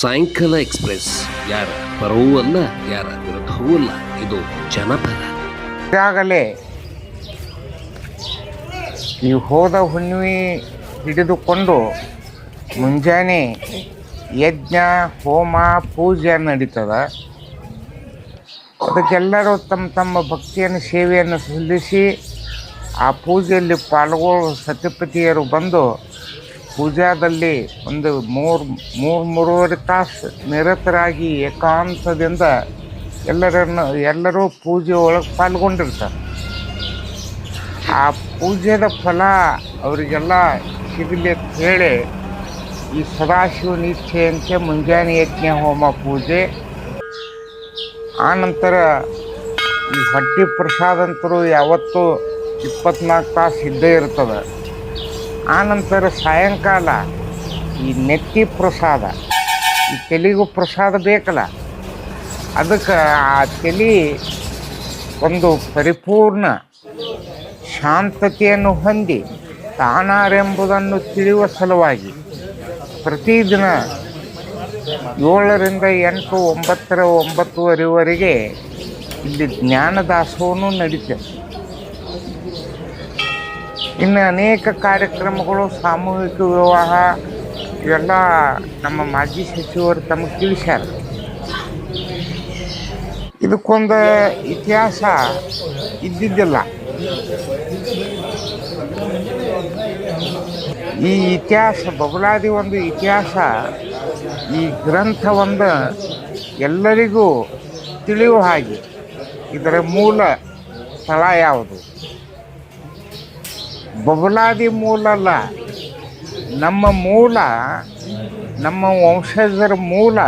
ಸಾಯಂಕಾಲ ಎಕ್ಸ್ಪ್ರೆಸ್. ಯಾರ ಪರವೂ ಅಲ್ಲ, ಯಾರ ವಿರುದ್ಧವೂ ಅಲ್ಲ. ಇದು ಜನಪದ. ಈಗಾಗಲೇ ಈ ಹೋದ ಹುಣ್ಣಿಮೆ ಹಿಡಿದುಕೊಂಡು ಮುಂಜಾನೆ ಯಜ್ಞ, ಹೋಮ, ಪೂಜೆ ನಡೀತದ. ಅದಕ್ಕೆಲ್ಲರೂ ತಮ್ಮ ತಮ್ಮ ಭಕ್ತಿಯನ್ನು, ಸೇವೆಯನ್ನು ಸಲ್ಲಿಸಿ ಆ ಪೂಜೆಯಲ್ಲಿ ಪಾಲ್ಗೊಳ್ಳುವ ಸತ್ಯಪತಿಯರು ಬಂದು ಪೂಜಾದಲ್ಲಿ ಒಂದು ಮೂರು ಮೂರು, ಮೂರುವರೆ ತಾಸು ನಿರತರಾಗಿ ಏಕಾಂತದಿಂದ ಎಲ್ಲರನ್ನು, ಎಲ್ಲರೂ ಪೂಜೆ ಒಳಗೆ ಪಾಲ್ಗೊಂಡಿರ್ತಾರೆ. ಆ ಪೂಜೆದ ಫಲ ಅವರಿಗೆಲ್ಲ ಸಿಗಲಿ ಅಂತ ಹೇಳಿ ಈ ಸದಾಶಿವನ ಇಚ್ಛೆಯಂತೆ ಮುಂಜಾನೆ ಯಜ್ಞ ಹೋಮ ಪೂಜೆ. ಆನಂತರ ಈ ಹೊಟ್ಟಿ ಪ್ರಸಾದ ಅಂತರೂ ಯಾವತ್ತೂ ಇಪ್ಪತ್ನಾಲ್ಕು ತಾಸು ಇದ್ದೇ ಇರ್ತದೆ. ಆನಂತರ ಸಾಯಂಕಾಲ ಈ ನೆತ್ತಿ ಪ್ರಸಾದ, ಈ ತೆಲಿಗೂ ಪ್ರಸಾದ ಬೇಕಲ್ಲ? ಅದಕ್ಕೆ ಆ ತಲೆ ಒಂದು ಪರಿಪೂರ್ಣ ಶಾಂತತೆಯನ್ನು ಹೊಂದಿ ತಾನಾರೆಂಬುದನ್ನು ತಿಳಿಯುವ ಸಲುವಾಗಿ ಪ್ರತಿದಿನ ಏಳರಿಂದ ಎಂಟು, ಒಂಬತ್ತರ, ಒಂಬತ್ತುವರೆವರೆಗೆ ಇಲ್ಲಿ ಜ್ಞಾನದಾಸವನ್ನು ನಡೀತದೆ ಇನ್ನು ಅನೇಕ ಕಾರ್ಯಕ್ರಮಗಳು, ಸಾಮೂಹಿಕ ವಿವಾಹ, ಇವೆಲ್ಲ ನಮ್ಮ ಮಾಜಿ ಸಚಿವರು ತಮಗೆ ತಿಳಿಸ್ಯಾರ. ಇದಕ್ಕೊಂದು ಇತಿಹಾಸ ಇದ್ದಿದ್ದಿಲ್ಲ. ಈ ಇತಿಹಾಸ, ಬಬಲಾದಿ ಒಂದು ಇತಿಹಾಸ, ಈ ಗ್ರಂಥ ಒಂದು ಎಲ್ಲರಿಗೂ ತಿಳಿಯುವ ಹಾಗೆ. ಇದರ ಮೂಲ ಸ್ಥಳ ಯಾವುದು? ಬಬಲಾದಿ ಮೂಲ ಅಲ್ಲ. ನಮ್ಮ ಮೂಲ, ನಮ್ಮ ವಂಶಜರ ಮೂಲ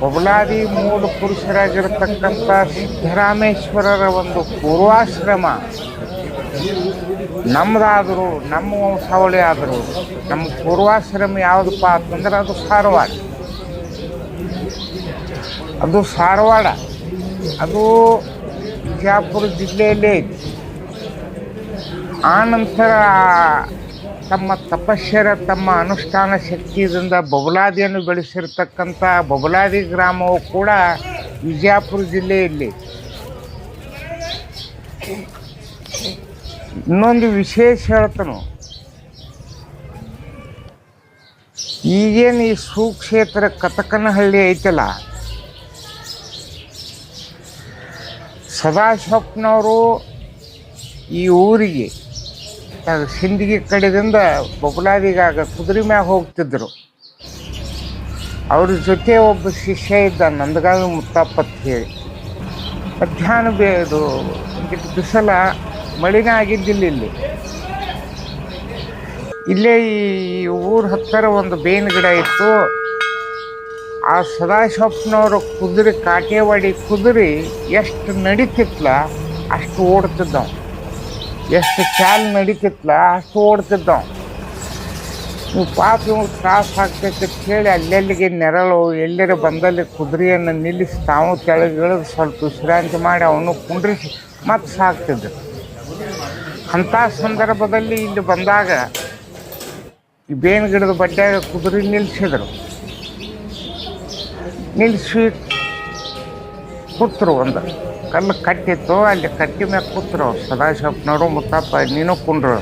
ಬಬಲಾದಿ ಮೂಲ ಪುರುಷರಾಗಿರ್ತಕ್ಕಂಥ ಸಿದ್ದರಾಮೇಶ್ವರರ ಒಂದು ಪೂರ್ವಾಶ್ರಮ. ನಮ್ಮದಾದರೂ ನಮ್ಮ ವಂಶಾವಳಿ ಆದರೂ, ನಮ್ಮ ಪೂರ್ವಾಶ್ರಮ ಯಾವುದಪ್ಪ ಅಂತಂದ್ರೆ ಅದು ಸಾರವಾಡ. ಅದು ಸಾರವಾಡ. ಅದು ಬಿಜಾಪುರ ಜಿಲ್ಲೆಯಲ್ಲೇ ಐತಿ ಆ ನಂತರ ತಮ್ಮ ತಪಶ್ಶರ ತಮ್ಮ ಅನುಷ್ಠಾನ ಶಕ್ತಿಯಿಂದ ಬಬಲಾದಿಯನ್ನು ಬೆಳೆಸಿರ್ತಕ್ಕಂಥ ಬಬಲಾದಿ ಗ್ರಾಮವು ಕೂಡ ವಿಜಯಪುರ ಜಿಲ್ಲೆಯಲ್ಲಿ. ಇನ್ನೊಂದು ವಿಶೇಷ ಹೇಳ್ತನು. ಈಗೇನು ಈ ಸುಕ್ಷೇತ್ರ ಕತಕನಹಳ್ಳಿ ಐತಲ್ಲ? ಸದಾಶಿವಪ್ಪನವರು ಈ ಊರಿಗೆ ಸಿಂದಗಿ ಕಡೆದಿಂದ ಬೊಬ್ಲಾದಿಗಾಗ ಕುದುರೆ ಮ್ಯಾಗ ಹೋಗ್ತಿದ್ರು. ಅವ್ರ ಜೊತೆ ಒಬ್ಬ ಶಿಷ್ಯ ಇದ್ದ, ನಂದಗಾವಿ ಮುತ್ತಪ್ಪ ಅಂತ ಹೇಳಿ. ಮಧ್ಯಾಹ್ನ ಬೇ ಇದು ಬಿಸಲ, ಮಳಿನ ಆಗಿದ್ದಿಲ್ಲ ಇಲ್ಲಿ. ಇಲ್ಲೇ ಈ ಊರ ಹತ್ತಿರ ಒಂದು ಬೇವಿನ ಗಿಡ ಇತ್ತು. ಆ ಸದಾಶಪ್ಪನವರು ಕುದುರೆ, ಕಾಟೇವಾಡಿ ಕುದುರೆ ಎಷ್ಟು ನಡಿತಿತ್ಲ ಅಷ್ಟು ಓಡ್ತಿದ್ದವ. ಎಷ್ಟು ಚಾಲ್ ನಡೀತಿತ್ತಲ್ಲ ಅಷ್ಟು ಓಡ್ತಿದ್ದವು ನೀವು ಪಾಪ ಇವ್ರು ತ್ರಾಸ ಆಗ್ತೈತೆ ಹೇಳಿ ಅಲ್ಲೆಲ್ಲಿಗೆ ನೆರಳು, ಎಲ್ಲರ ಬಂದಲ್ಲಿ ಕುದುರೆಯನ್ನು ನಿಲ್ಲಿಸಿ ತಾವು ಕೆಳಗಿಳಿದು ಸ್ವಲ್ಪ ವಿಶ್ರಾಂತಿ ಮಾಡಿ ಅವನು ಕುಂಡ್ರಿಸಿ ಮತ್ತೆ ಸಾಕ್ತಿದ್ರು. ಅಂಥ ಸಂದರ್ಭದಲ್ಲಿ ಇಲ್ಲಿ ಬಂದಾಗ ಈ ಬೇವಿನ ಗಿಡದ ಬಡ್ಡ್ಯಾಗ ಕುದುರೆ ನಿಲ್ಲಿಸಿದರು ನಿಲ್ಲಿಸಿ ಕೂತರು ಒಂದು. ಕಲ್ಲು ಕಟ್ಟಿತ್ತು, ಅಲ್ಲಿ ಕಟ್ಟಿ ಮ್ಯಾಗ ಕೂತ್ರು. ಸದಾಶಿವಪ್ಪನವರು, ಮುತ್ತಪ್ಪ, ನೀನು ಕುಂಡ್ರು.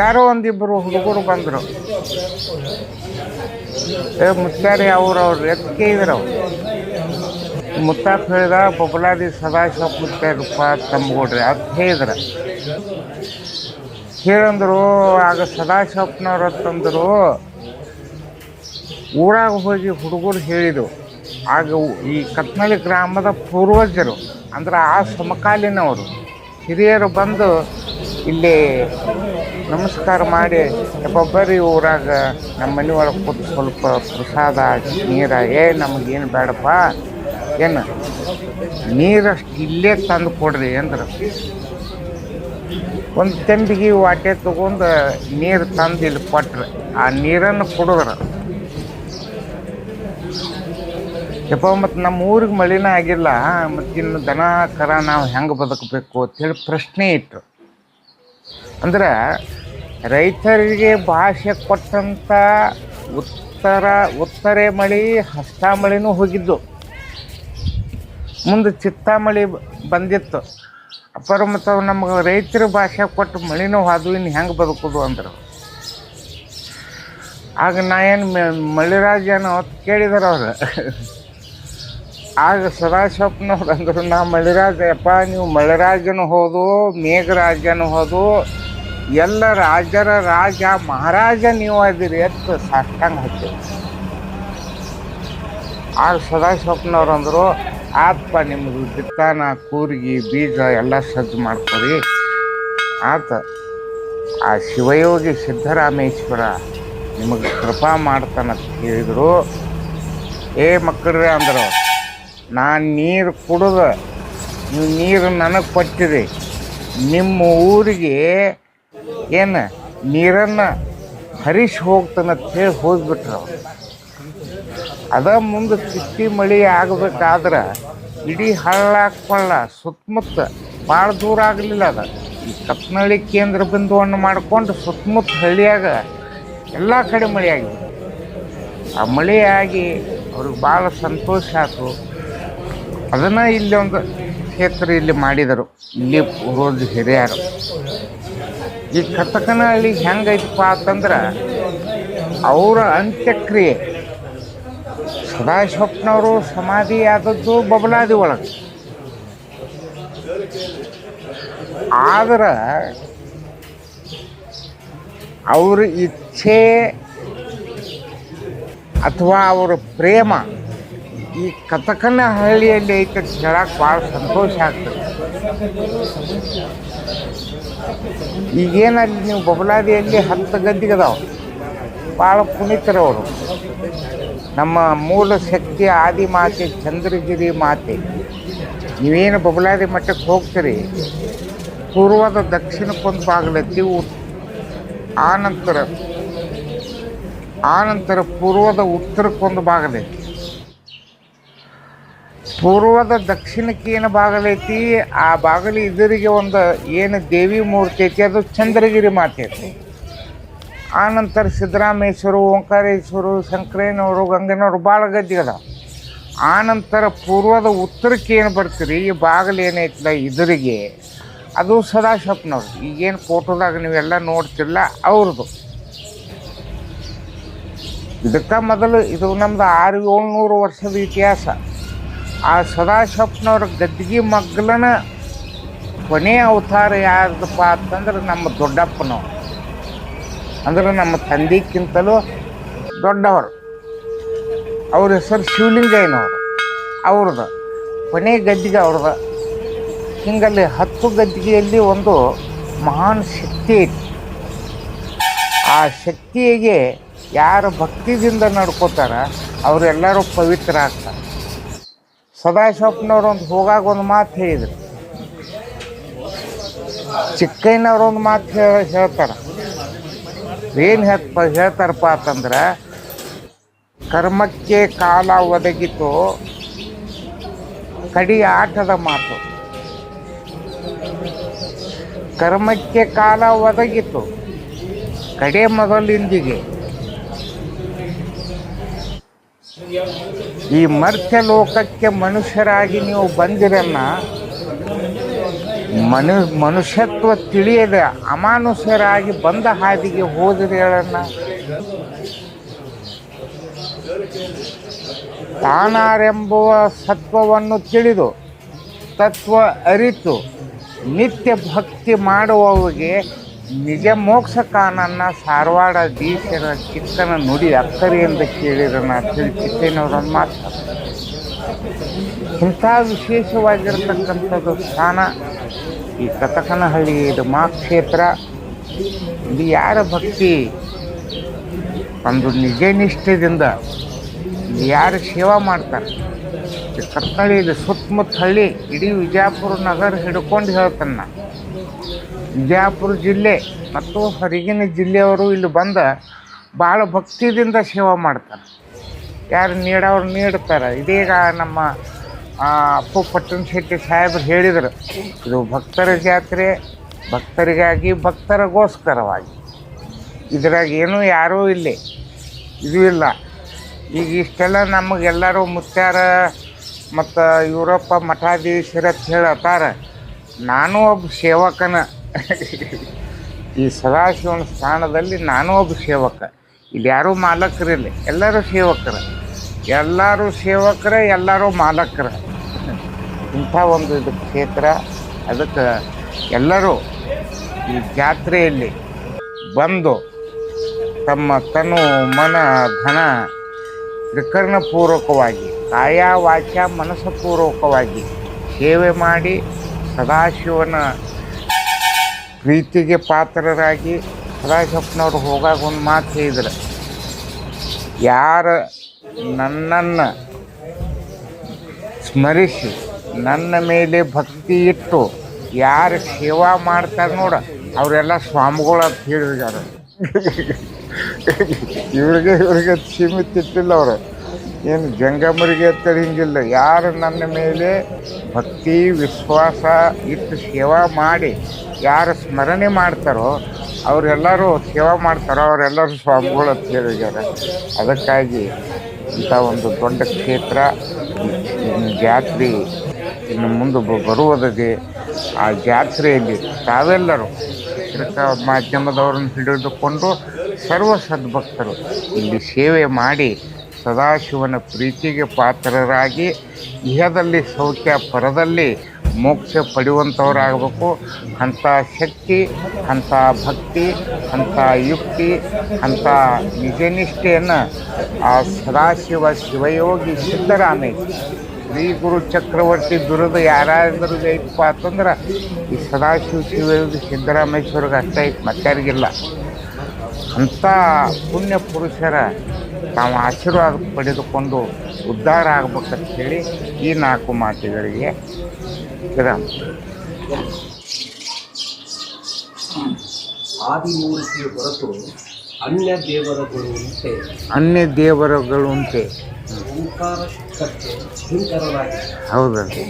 ಯಾರೋ ಒಂದಿಬ್ಬರು ಹುಡುಗರು ಬಂದರು. ಏ ಮುತ್ತಾರಿ ಅವ್ರು ಅವ್ರು ಎದಕ್ಕೆ ಇದ್ರು. ಮುತ್ತಾಪ್ ಹೇಳಿದ ಬೊಬ್ಲಾದಿ ಸದಾಶಿವ ಮುತ್ತಾರಪ್ಪ ತಮ್ಮಗೌಡ್ರಿ. ಅಂತ ಹೇಳಿದ್ರು. ಹೇಳಂದ್ರು, ಆಗ ಸದಾಶಿವಪ್ಪನವ್ರು ಅಂತಂದರು ಊರಾಗ ಹೋಗಿ ಹುಡುಗರು ಹೇಳಿದ್ರು. ಆಗ ಈ ಕತ್ನಳ್ಳಿ ಗ್ರಾಮದ ಪೂರ್ವಜರು, ಅಂದ್ರೆ ಆ ಸಮಕಾಲೀನವರು, ಹಿರಿಯರು ಬಂದು ಇಲ್ಲಿ ನಮಸ್ಕಾರ ಮಾಡಿ ಒಬ್ಬೊಬ್ಬರಿ ಊರಾಗ ನಮ್ಮ ಮನೆ ಒಳಗೆ ಕೂತು ಸ್ವಲ್ಪ ಪ್ರಸಾದ, ನೀರ, ಏ, ನಮಗೇನು ಬೇಡಪ್ಪ, ಏನು ನೀರಷ್ಟು ಇಲ್ಲೇ ತಂದು ಕೊಡ್ರಿ ಅಂದ್ರೆ. ಒಂದು ತೆಂಬಿಗೆ ವಾಟೆ ತಗೊಂಡು ನೀರು ತಂದು ಇಲ್ಲಿ ಕೊಟ್ರೆ. ಆ ನೀರನ್ನು ಕುಡಿದ್ರು. ಯಪ್ಪ, ಮತ್ತು ನಮ್ಮ ಊರಿಗೆ ಮಳಿನ ಆಗಿಲ್ಲ, ಮತ್ತು ಇನ್ನು ದನ, ಕರ ನಾವು ಹೆಂಗೆ ಬದುಕಬೇಕು ಅಂತೇಳಿ ಪ್ರಶ್ನೆ ಇಟ್ಟರು ಅಂದ್ರೆ ರೈತರಿಗೆ ಭಾಷೆ ಕೊಟ್ಟಂಥ ಉತ್ತರ, ಉತ್ತರೆ ಮಳಿ ಹಸ್ತಾಮಳಿನೂ ಹೋಗಿದ್ದು. ಮುಂದೆ ಚಿತ್ತ ಮಳಿ ಬಂದಿತ್ತು. ಅಪ್ಪರ ಮತ್ತು ನಮ್ಗೆ ರೈತರ ಭಾಷೆ ಕೊಟ್ಟು ಮಳಿನೂ ಹಾದು ಇನ್ನು ಹೆಂಗೆ ಬದುಕೋದು ಅಂದರು. ಆಗ ನಾ ಏನು ಮಳಿರಾಜ ಏನೋ ಕೇಳಿದಾರೆ ಅವ್ರು. ಆಗ ಸದಾಶಿವಪ್ಪನವ್ರು ಅಂದರು, ನಾ ಮಳಿರಾಜ, ಯಪ್ಪ, ನೀವು ಮಳಿರಾಜನು ಹೋದು, ಮೇಘರಾಜನು ಹೋದು, ಎಲ್ಲ ರಾಜರ ರಾಜ, ಮಹಾರಾಜ ನೀವು ಅದಿರಿ ಅಂತ ಸಾಕಂಗ ಹಚ್ಚ ಆಗ ಸದಾಶಿವಪ್ಪನವ್ರು ಅಂದರು ಆತ್ಪ ನಿಮ್ಮದು ಬಿತ್ತಾನ, ಕೂರ್ಗಿ, ಬೀಜ ಎಲ್ಲ ಸಜ್ಜು ಮಾಡ್ಕೊರಿ. ಆತ, ಆ ಶಿವಯೋಗಿ ಸಿದ್ದರಾಮೇಶ್ವರ ನಿಮಗೆ ಕೃಪಾ ಮಾಡ್ತಾನಂತ ಹೇಳಿದರು. ಏ ಮಕ್ಕಳ್ರೆ ಅಂದರು. ನಾನು ನೀರು ಕುಡಿದು, ನೀವು ನೀರು ನನಗೆ ಕೊಟ್ಟಿರಿ. ನಿಮ್ಮ ಊರಿಗೆ ಏನು ನೀರನ್ನು ಹರಿಸಿ ಹೋಗ್ತಾನಂತ ಹೇಳಿ ಹೋಗ್ಬಿಟ್ರು ಅವ್ರು. ಅದ ಮುಂದೆ ಚಿಟ್ಟಿ ಮಳೆ ಆಗಬೇಕಾದ್ರೆ ಇಡೀ ಹಳ್ಳ ಕೊಳ್ಳ ಸುತ್ತಮುತ್ತ ಭಾಳ ದೂರ ಆಗಲಿಲ್ಲ ಅದು. ಈ ಕತ್ನಳ್ಳಿ ಕೇಂದ್ರ ಬಿಂದುವನ್ನು ಮಾಡಿಕೊಂಡು ಸುತ್ತಮುತ್ತ ಹಳ್ಳಿಯಾಗ ಎಲ್ಲ ಕಡೆ ಮಳೆ ಆ ಮಳೆಯಾಗಿ ಅವ್ರಿಗೆ ಭಾಳ ಸಂತೋಷ ಆಯ್ತು ಅದನ್ನು ಇಲ್ಲಿ ಒಂದು ಕ್ಷೇತ್ರ ಇಲ್ಲಿ ಮಾಡಿದರು. ಇಲ್ಲಿ ಊರೋದು ಹಿರಿಯರು. ಈ ಕಥಕನಹಳ್ಳಿ ಹೆಂಗೈತಪ್ಪ ಅಂತಂದ್ರೆ ಅವರ ಅಂತ್ಯಕ್ರಿಯೆ ಸದಾಶಿವಪ್ಪನವರು ಸಮಾಧಿ ಆದದ್ದು ಬಬಲಾದಿ ಒಳಗೆ. ಆದ್ರೆ ಅವ್ರ ಇಚ್ಛೆ ಅಥವಾ ಅವರ ಪ್ರೇಮ ಈ ಕಥಕನ ಹಳ್ಳಿಯಲ್ಲಿ ಐತೆ ಹೇಳಕ್ಕೆ ಭಾಳ ಸಂತೋಷ ಆಗ್ತದೆ. ಈಗೇನಲ್ಲಿ ನೀವು ಬಬಲಾದಿಯಲ್ಲಿ ಹತ್ತು ಅದಾವೆ. ಭಾಳ ಪುನೀತರವರು. ನಮ್ಮ ಮೂಲ ಶಕ್ತಿ ಆದಿ ಮಾತೆ, ಚಂದ್ರಗಿರಿ ಮಾತೆ. ನೀವೇನು ಬಬಲಾದಿ ಮಠಕ್ಕೆ ಹೋಗ್ತೀರಿ? ಪೂರ್ವದ ದಕ್ಷಿಣಕ್ಕೊಂದು ಬಾಗಿಲೈತಿ ಉತ್- ಆನಂತರ ಆನಂತರ ಪೂರ್ವದ ಉತ್ತರಕ್ಕೊಂದು ಬಾಗಿಲೈತಿ ಪೂರ್ವದ ದಕ್ಷಿಣಕ್ಕೆ ಏನು ಬಾಗಲೈತಿ, ಆ ಬಾಗಿಲು ಇದರಿಗೆ ಒಂದು ಏನು ದೇವಿ ಮೂರ್ತಿ ಐತಿ, ಅದು ಚಂದ್ರಗಿರಿ ಮಾತೆ ಐತಿ. ಆನಂತರ ಸಿದ್ದರಾಮೇಶ್ವರು, ಓಂಕಾರೇಶ್ವರು, ಶಂಕರೇನವರು, ಗಂಗನವರು ಭಾಳ ಆ ಆನಂತರ ಪೂರ್ವದ ಉತ್ತರಕ್ಕೆ ಏನು ಬರ್ತೀರಿ, ಈ ಬಾಗಿಲು ಏನೈತಲ್ಲ ಇದರಿಗೆ ಅದು ಸದಾಶಪ್ನವ್ರು ಈಗೇನು ಫೋಟೋದಾಗ ನೀವೆಲ್ಲ ನೋಡ್ತಿಲ್ಲ ಅವ್ರದ್ದು ಇದಕ್ಕೆ ಮೊದಲು ಇದು ನಮ್ದು ಆರು ಏಳ್ನೂರು ವರ್ಷದ ಇತಿಹಾಸ. ಆ ಸದಾಶಿವಪ್ಪನವ್ರ ಗದ್ದಿಗೆ ಮಗ್ಲನ ಕೊನೆಯ ಅವತಾರ ಯಾರ್ದಪ್ಪ ಅಂತಂದ್ರೆ ನಮ್ಮ ದೊಡ್ಡಪ್ಪನವ್ರು. ಅಂದ್ರೆ ನಮ್ಮ ತಂದೆಗಿಂತಲೂ ದೊಡ್ಡವರು. ಅವ್ರ ಹೆಸರು ಶಿವಲಿಂಗಯ್ಯನವರು. ಅವ್ರದ್ದು ಕೊನೆ ಗದ್ದಿಗೆ ಅವ್ರದ್ದು. ಹಿಂಗಲ್ಲಿ ಹತ್ತು ಗದ್ದಿಗೆಯಲ್ಲಿ ಒಂದು ಮಹಾನ್ ಶಕ್ತಿ ಐತಿ. ಆ ಶಕ್ತಿಗೆ ಯಾರು ಭಕ್ತಿದಿಂದ ನಡ್ಕೋತಾರ, ಅವರೆಲ್ಲರೂ ಪವಿತ್ರ ಆಗ್ತಾರೆ. ಸದಾಶಿವಪ್ಪನವ್ರು ಒಂದು ಹೋಗಾಗ ಒಂದು ಮಾತು ಹೇಳಿದ್ರು ಚಿಕ್ಕಯ್ಯನವ್ರೊಂದು ಮಾತು ಹೇಳ ಹೇಳ್ತಾರೆ ಏನು ಹೇಳ್ಪ ಹೇಳ್ತಾರಪ್ಪ ಅಂತಂದ್ರೆ ಕರ್ಮಕ್ಕೆ ಕಾಲ ಒದಗಿತು ಕಡಿ ಆಟದ ಮಾತು ಕರ್ಮಕ್ಕೆ ಕಾಲ ಒದಗಿತು ಕಡೆ ಮೊದಲಿಂದಿಗೆ ಈ ಮರ್ತ್ಯ ಲೋಕಕ್ಕೆ ಮನುಷ್ಯರಾಗಿ ನೀವು ಬಂದಿರಲ್ಲ, ಮನು, ಮನುಷ್ಯತ್ವ ತಿಳಿಯದ ಅಮಾನುಷ್ಯರಾಗಿ ಬಂದ ಹಾದಿಗೆ ಹೋದಿರಲ್ಲ ತಾನಾರೆಂಬುವ ಸತ್ವವನ್ನು ತಿಳಿದು, ತತ್ವ ಅರಿತು, ನಿತ್ಯ ಭಕ್ತಿ ಮಾಡುವವರಿಗೆ ನಿಜ ಮೋಕ್ಷ ಕಾನನ್ನ ಸಾರವಾಡ ದೀಶರ ಚಿಕ್ಕನ ನುಡಿ ಅಕ್ಕರಿಯಿಂದ ಕೇಳಿರನ ತಿಳಿ ಚಿಕ್ಕನವರನ್ನು ಮಾತ್ರ. ಇಂಥ ವಿಶೇಷವಾಗಿರತಕ್ಕಂಥದ್ದು ಸ್ಥಾನ ಈ ಕತಕನಹಳ್ಳಿ ಇದು ಮಾ ಕ್ಷೇತ್ರ. ಇಲ್ಲಿ ಯಾರ ಭಕ್ತಿ? ಒಂದು ನಿಜ ನಿಷ್ಠೆಯಿಂದ ಯಾರು ಸೇವಾ ಮಾಡ್ತಾರೆ? ಇದು ಸುತ್ತಮುತ್ತ ಹಳ್ಳಿ ಇಡೀ ವಿಜಯಪುರ ನಗರ ಹಿಡ್ಕೊಂಡು ಹೇಳ್ತಾನೆ ನಾ ವಿಜಯಪುರ ಜಿಲ್ಲೆ ಮತ್ತು ಹೊರಗಿನ ಜಿಲ್ಲೆಯವರು ಇಲ್ಲಿ ಬಂದು ಭಾಳ ಭಕ್ತಿದಿಂದ ಸೇವೆ ಮಾಡ್ತಾರೆ. ಯಾರು ನೀಡೋರು ನೀಡ್ತಾರೆ. ಇದೀಗ ನಮ್ಮ ಅಪ್ಪು ಪಟ್ಟಣ ಶೆಟ್ಟಿ ಸಾಹೇಬರು ಹೇಳಿದರು, ಇದು ಭಕ್ತರ ಜಾತ್ರೆ, ಭಕ್ತರಿಗಾಗಿ ಭಕ್ತರಿಗೋಸ್ಕರವಾಗಿ. ಇದ್ರಾಗ ಏನೂ ಯಾರೂ ಇಲ್ಲಿ ಇದು ಇಲ್ಲ. ಈಗ ಇಷ್ಟೆಲ್ಲ ನಮಗೆಲ್ಲರೂ ಮುತ್ಯಾರ ಮತ್ತು ಯುರೋಪ ಮಠಾಧೀಶರ ಅಂತ ಹೇಳತ್ತಾರ. ನಾನು ಒಬ್ಬ ಸೇವಕನ. ಈ ಸದಾಶಿವನ ಸ್ಥಾನದಲ್ಲಿ ನಾನು ಒಬ್ಬ ಸೇವಕ. ಇಲ್ಲಿ ಯಾರೂ ಮಾಲಕರಿಲ್ಲ. ಎಲ್ಲರೂ ಸೇವಕರ. ಎಲ್ಲರೂ ಸೇವಕರ, ಎಲ್ಲರೂ ಮಾಲಕರ. ಇಂಥ ಒಂದು ಇದು ಕ್ಷೇತ್ರ, ಅದಕ್ಕೆ ಎಲ್ಲರೂ ಈ ಜಾತ್ರೆಯಲ್ಲಿ ಬಂದು ತಮ್ಮ ತನು ಮನ, ಧನ ತ್ರಿಕರಣಪೂರ್ವಕವಾಗಿ ಕಾಯ ವಾಚ ಮನಸ್ಸಪೂರ್ವಕವಾಗಿ ಸೇವೆ ಮಾಡಿ ಸದಾಶಿವನ ಪ್ರೀತಿಗೆ ಪಾತ್ರರಾಗಿ ರಾಜಪ್ಪನವ್ರು ಹೋಗಾಗ ಒಂದು ಮಾತು ಹೇಳಿದ್ರು. ಯಾರು ನನ್ನನ್ನು ಸ್ಮರಿಸಿ, ನನ್ನ ಮೇಲೆ ಭಕ್ತಿ ಇಟ್ಟು ಯಾರು ಸೇವಾ ಮಾಡ್ತಾರೆ ನೋಡ, ಅವರೆಲ್ಲ ಸ್ವಾಮಿಗಳು ಅಂತ ಹೇಳಿದಾರೆ ಇವ್ರಿಗೆ ಇವ್ರಿಗೆ ಸೀಮಿತ ಇಟ್ಟಿಲ್ಲ ಅವರು. ಏನು ಜಂಗಮರಿಗೆ ಅಂತೇಳಿ ಹಿಂಗಿಲ್ಲ ಯಾರು ನನ್ನ ಮೇಲೆ ಭಕ್ತಿ, ವಿಶ್ವಾಸ ಇಟ್ಟು ಸೇವಾ ಮಾಡಿ ಯಾರು ಸ್ಮರಣೆ ಮಾಡ್ತಾರೋ, ಅವರೆಲ್ಲರೂ ಸೇವಾ ಮಾಡ್ತಾರೋ, ಅವರೆಲ್ಲರೂ ಸ್ವಾಮಿಗಳು ಅಂತ ಹೇಳಿದ್ದಾರೆ. ಅದಕ್ಕಾಗಿ ಇಂಥ ಒಂದು ದೊಡ್ಡ ಕ್ಷೇತ್ರ ಜಾತ್ರೆ ಇನ್ನು ಮುಂದೆ ಬರುವುದಕ್ಕೆ ಆ ಜಾತ್ರೆಯಲ್ಲಿ ತಾವೆಲ್ಲರೂ ಮಾಧ್ಯಮದವರನ್ನು ಹಿಡಿದುಕೊಂಡು ಸರ್ವ ಸದ್ಭಕ್ತರು ಇಲ್ಲಿ ಸೇವೆ ಮಾಡಿ ಸದಾಶಿವನ ಪ್ರೀತಿಗೆ ಪಾತ್ರರಾಗಿ ಇಹದಲ್ಲಿ ಸೌಖ್ಯ ಪರದಲ್ಲಿ ಮೋಕ್ಷ ಪಡೆಯುವಂಥವರಾಗಬೇಕು. ಅಂಥ ಶಕ್ತಿ, ಅಂಥ ಭಕ್ತಿ, ಅಂಥ ಯುಕ್ತಿ, ಅಂಥ ನಿಜನಿಷ್ಠೆಯನ್ನು ಆ ಸದಾಶಿವ ಶಿವಯೋಗಿ ಸಿದ್ದರಾಮಯ್ಯ ಶ್ರೀ ಗುರು ಚಕ್ರವರ್ತಿ ದುರದ ಯಾರಾದರೂ ಐತಪ್ಪ ಅಂತಂದ್ರೆ ಈ ಸದಾಶಿವ ಶಿವಯೋಗಿ ಸಿದ್ದರಾಮೇಶ್ವರಿಗೆ ಅಷ್ಟೇ ಐತೆ ಮತ್ತಾರಿಗಿಲ್ಲ ಅಂಥ ಪುಣ್ಯ ಪುರುಷರ ತಾವು ಆಶೀರ್ವಾದ ಪಡೆದುಕೊಂಡು ಉದ್ಧಾರ ಆಗ್ಬೇಕಂತ ಹೇಳಿ ಈ ನಾಲ್ಕು ಮಾತುಗಳಿಗೆ ವಿರಾಮ. ಆದಿಮೂರ್ತಿಯ ಹೊರತು ಅನ್ಯ ದೇವರಗಳುಂಟೆ ಅನ್ಯ ದೇವರುಗಳು ಉಂಟೆ. ಹೌದ ಶಬ್ದಕ್ಕೆ ಶಂಕರನಾಗಿ ಹೌದಲ್ರಿ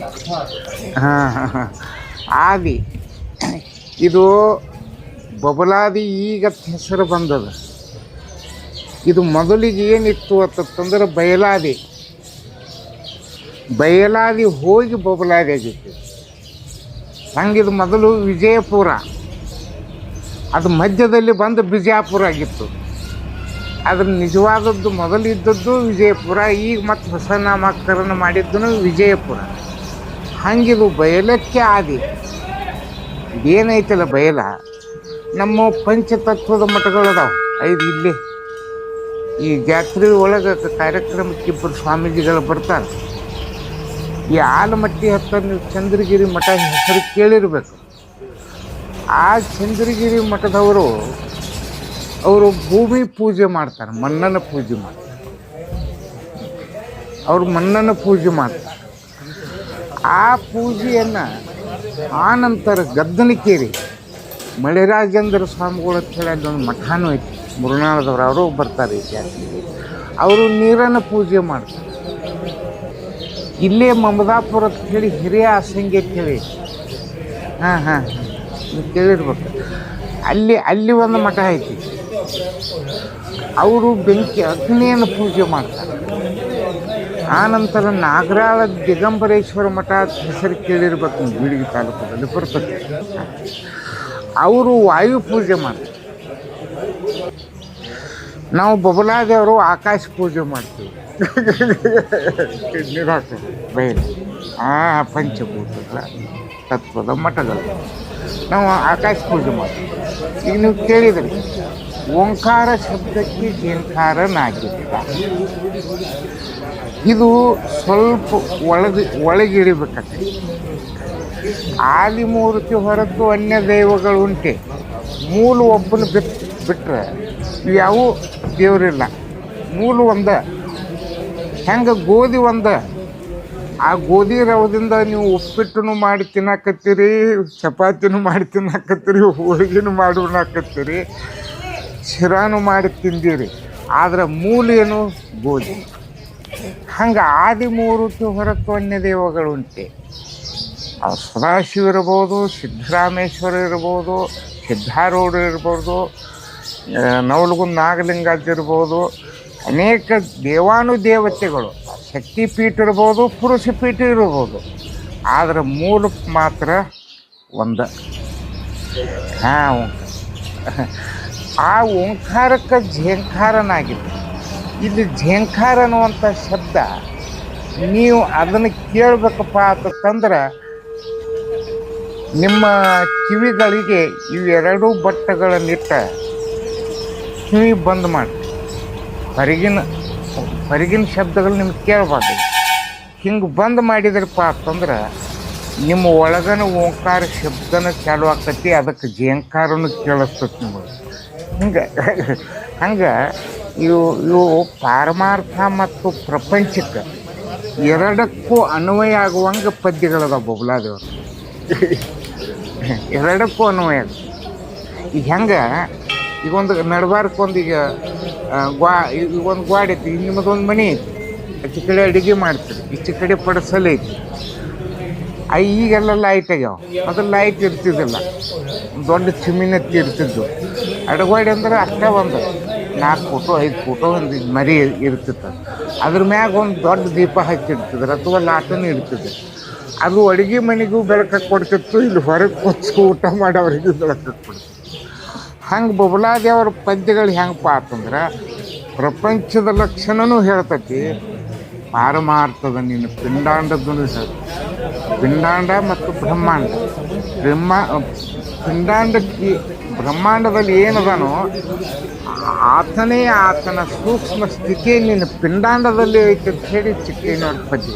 ಹಾಂ ಹಾಂ ಹಾಂ. ಆದಿ ಇದು ಬಬಲಾದಿ ಈಗ ಹೆಸರು ಬಂದದ. ಇದು ಮೊದಲಿಗೆ ಏನಿತ್ತು ಅಂತಂದ್ರೆ ಬಯಲಾದಿ. ಬಯಲಾದಿ ಹೋಗಿ ಬಬಲಾದಿ ಆಗಿತ್ತು. ಹಂಗಿದು ಮೊದಲು ವಿಜಯಪುರ. ಅದು ಮಧ್ಯದಲ್ಲಿ ಬಂದು ಬಿಜಾಪುರ ಆಗಿತ್ತು. ಅದ್ರ ನಿಜವಾದದ್ದು ಮೊದಲಿದ್ದದ್ದು ವಿಜಯಪುರ, ಈಗ ಮತ್ತೆ ಹೊಸ ನಾಮಕರಣ ಮಾಡಿದ್ದು ವಿಜಯಪುರ ಹಂಗಿದು ಬಯಲಕ್ಕೆ ಆದಿ. ಇದೇನೈತಲ್ಲ ಬಯಲ? ನಮ್ಮ ಪಂಚತತ್ವದ ಮಠಗಳದಾವ ಐದು ಇಲ್ಲಿ. ಈ ಜಾತ್ರೆ ಒಳಗೆ ಕಾರ್ಯಕ್ರಮಕ್ಕೆ ಇಬ್ಬರು ಸ್ವಾಮೀಜಿಗಳು ಬರ್ತಾರೆ. ಈ ಆಲಮಟ್ಟಿ ಹತ್ತ ನೀವು ಚಂದ್ರಗಿರಿ ಮಠ ಹೆಸರು ಕೇಳಿರಬೇಕು. ಆ ಚಂದ್ರಗಿರಿ ಮಠದವರು, ಅವರು ಭೂಮಿ ಪೂಜೆ ಮಾಡ್ತಾರೆ ಮಣ್ಣನ ಪೂಜೆ ಮಾಡ್ತಾರೆ. ಅವರು ಮಣ್ಣನ ಪೂಜೆ ಮಾಡ್ತಾರೆ. ಆ ಪೂಜೆಯನ್ನು ಆನಂತರ ಗದ್ದನಕೇರಿ ಮಳೆರಾಜೇಂದ್ರ ಸ್ವಾಮಿಗಳು ಅಂತ ಹೇಳಿ ಅಲ್ಲೊಂದು ಮಠಾನೂ ಐತಿ. ಮುರುನಾಳದವ್ರು ಅವರು ಬರ್ತಾರೆ ಜಾತ್ರೆಗೆ. ಅವರು ನೀರನ್ನು ಪೂಜೆ ಮಾಡ್ತಾರೆ. ಇಲ್ಲೇ ಮಮದಾಪುರ ಅಂತ ಹೇಳಿ ಹಿರಿಯ ಅಸಂಗಿ ಕೇಳಿ ಹೇಳಿ ಹಾಂ ಹಾಂ ಕೇಳಿರ್ಬೇಕು. ಅಲ್ಲಿ ಅಲ್ಲಿ ಒಂದು ಮಠ ಐತಿ. ಅವರು ಬೆಂಕಿ, ಅಗ್ನಿಯನ್ನು ಪೂಜೆ ಮಾಡ್ತಾರೆ. ಆನಂತರ ನಾಗರಾಳ ದಿಗಂಬರೇಶ್ವರ ಮಠ ಹೆಸರು ಕೇಳಿರ್ಬೇಕು ಬೀಳಿಗೆ ತಾಲೂಕಲ್ಲಿ ಬರ್ತದೆ. ಅವರು ವಾಯು ಪೂಜೆ ಮಾಡ್ತಾರೆ. ನಾವು ಬಬಲಾದೇವರು ಆಕಾಶ ಪೂಜೆ ಮಾಡ್ತೀವಿ. ನಿರಾಸೆ ಬಯಲು ಆ ಪಂಚಭೂತಗಳ ತತ್ವದ ಮಠಗಳು. ನಾವು ಆಕಾಶ ಪೂಜೆ ಮಾಡ್ತೀವಿ. ಈಗ ನೀವು ಕೇಳಿದ್ರಿ ಓಂಕಾರ ಶಬ್ದಕ್ಕೆ ಜೇಂಕಾರ ಇದು ಸ್ವಲ್ಪ ಒಳಗೆ ಒಳಗಿಳಿಬೇಕಾಗ್ತದೆ. ಆದಿಮೂರ್ತಿ ಹೊರತು ಅನ್ಯ ದೈವಗಳು ಉಂಟೆ ಮೂಲ ಒಬ್ಬನ ಬಿಟ್ ಬಿಟ್ಟರೆ ಯಾವ ದೇವರಿಲ್ಲ. ಮೂಲ ಒಂದ. ಹೆಂಗೆ ಗೋಧಿ ಒಂದ? ಆ ಗೋಧಿ ರವದಿಂದ ನೀವು ಉಪ್ಪಿಟ್ಟನು ಮಾಡಿ ತಿನ್ನಕತ್ತೀರಿ, ಚಪಾತಿನೂ ಮಾಡಿ ತಿನ್ನಕತ್ತೀರಿ, ಹೋಳಿಗೆನೂ ಮಾಡಿ ಉಣ್ಣಾಕತ್ತೀರಿ, ಶಿರಾನು ಮಾಡಿ ತಿಂದೀರಿ. ಆದರೆ ಮೂಲ ಏನು ಗೋಧಿ? ಹಂಗೆ ಆದಿಮೂರ್ತಿ ಹೊರತು ಅನ್ಯ ದೇವಗಳು ಉಂಟೆ ಅವು ಸದಾಶಿವ ಇರ್ಬೋದು ಸಿದ್ದರಾಮೇಶ್ವರ ಇರ್ಬೋದು, ಸಿದ್ಧಾರೂಢ ಇರ್ಬೋದು ನವಲಗುಂದ ನಾಗಲಿಂಗಾಜ್ ಇರ್ಬೋದು, ಅನೇಕ ದೇವಾನುದೇವತೆಗಳು. ಶಕ್ತಿ ಪೀಠ ಇರ್ಬೋದು ಪುರುಷ ಪೀಠ ಇರ್ಬೋದು. ಆದರೆ ಮೂಲ ಮಾತ್ರ ಒಂದು. ಹಾಂ ಆ ಓಂಕಾರಕ್ಕೆ ಝೇಂಕಾರನಾಗಿದೆ ಇಲ್ಲಿ ಝೇಂಕಾರ ಅನ್ನುವಂಥ ಶಬ್ದ, ನೀವು ಅದನ್ನು ಕೇಳಬೇಕಪ್ಪ ಅಂತಂದ್ರೆ ನಿಮ್ಮ ಕಿವಿಗಳಿಗೆ ಇವೆರಡೂ ಬಟ್ಟೆಗಳನ್ನಿಟ್ಟ ಕಿವಿ ಬಂದ್ ಮಾಡಿ. ಹೊರಗಿನ ಹೊರಗಿನ ಶಬ್ದಗಳು ನಿಮ್ಗೆ ಕೇಳಬಾರ್ದು. ಹಿಂಗೆ ಬಂದ್ ಮಾಡಿದ್ರಪ್ಪ ಅಂತಂದ್ರೆ ನಿಮ್ಮ ಒಳಗನ ಓಂಕಾರ ಶಬ್ದನ ಚಾಲು ಆಗ್ತೈತಿ, ಅದಕ್ಕೆ ಜೇಂಕಾರನು ಕೇಳಿಸ್ತೈತಿ ನಿಮಗೆ. ಹಿಂಗೆ, ಹಂಗೆ ಇವು ಇವು ಪಾರಮಾರ್ಥ ಮತ್ತು ಪ್ರಪಂಚಕ್ಕೆ ಎರಡಕ್ಕೂ ಅನ್ವಯ ಆಗುವಂಗೆ ಪದ್ಯಗಳದ ಬೊಬ್ಲಾದೇವರು. ಎರಡಕ್ಕೂ ಅನ್ವಯ ಆಗ ಈಗ ಹೆಂಗೆ? ಈಗ ಒಂದು ನಡ್ಬಾರ್ಕ್ ಈಗ ಗ್ವಾ ಈಗ ಒಂದು ಗ್ವಾಡೆ ಐತಿ ನಿಮ್ಮದೊಂದು ಮನೆ ಐತಿ. ಆಚೆ ಕಡೆ ಅಡುಗೆ ಮಾಡ್ತೀರಿ, ಈಚೆ ಕಡೆ ಪಡಸಲ್ ಐತಿ. ಈಗೆಲ್ಲ ಲೈಟ್ ಆಗ್ಯಾವ. ಅದು ಲೈಟ್ ಇರ್ತಿದ್ದಿಲ್ಲ ದೊಡ್ಡ ಚಿಮ್ಮಿನತ್ತಿ ಇರ್ತಿದ್ದು ಅಡಗೋಡಿ ಅಂದ್ರೆ ಅಷ್ಟೇ ಒಂದು. ನಾಲ್ಕು ಫೋಟೋ ಐದು ಫೋಟೋ ಒಂದು ಮರಿ ಇರ್ತಿತ್ತು. ಅದ್ರ ಮ್ಯಾಗ ಒಂದು ದೊಡ್ಡ ದೀಪ ಹಚ್ಚಿಡ್ತಿದ್ರು. ಅಥವಾ ಲಾಟನ್ ಇಡ್ತಿದ್ರು ಅದು ಅಡುಗೆ ಮನೆಗೂ ಬೆಳಕ ಕೊಡ್ತಿತ್ತು, ಇಲ್ಲಿ ಹೊರಗೆ ಕೊಚ್ಚು ಊಟ ಮಾಡೋವರಿಗೂ ಬೆಳಕ ಕೊಡ್ತಿತ್ತು. ಹಂಗೆ ಬಬಲಾದೇವರ ಪದ್ಯಗಳು ಹೆಂಗಪ್ಪ ಅಂತಂದ್ರೆ, ಪ್ರಪಂಚದ ಲಕ್ಷಣನೂ ಹೇಳ್ತತಿ. ಪಾರಮಾರ್ಥದ ನೀನು ಪಿಂಡಾಂಡದನ್ನು ಹೇಳ್ತೈತಿ ಪಿಂಡಾಂಡ ಮತ್ತು ಬ್ರಹ್ಮಾಂಡ. ಬ್ರಹ್ಮ, ಪಿಂಡಾಂಡಕ್ಕೆ ಬ್ರಹ್ಮಾಂಡದಲ್ಲಿ ಏನದಾನೋ ಆತನೇ ಆತನ ಸೂಕ್ಷ್ಮ ಸ್ಥಿತಿ ನಿನ್ನ ಪಿಂಡಾಂಡದಲ್ಲಿ ಐತೆ ಅಂತ ಹೇಳಿ ಚಿಕ್ಕ ಪದ್ಯ.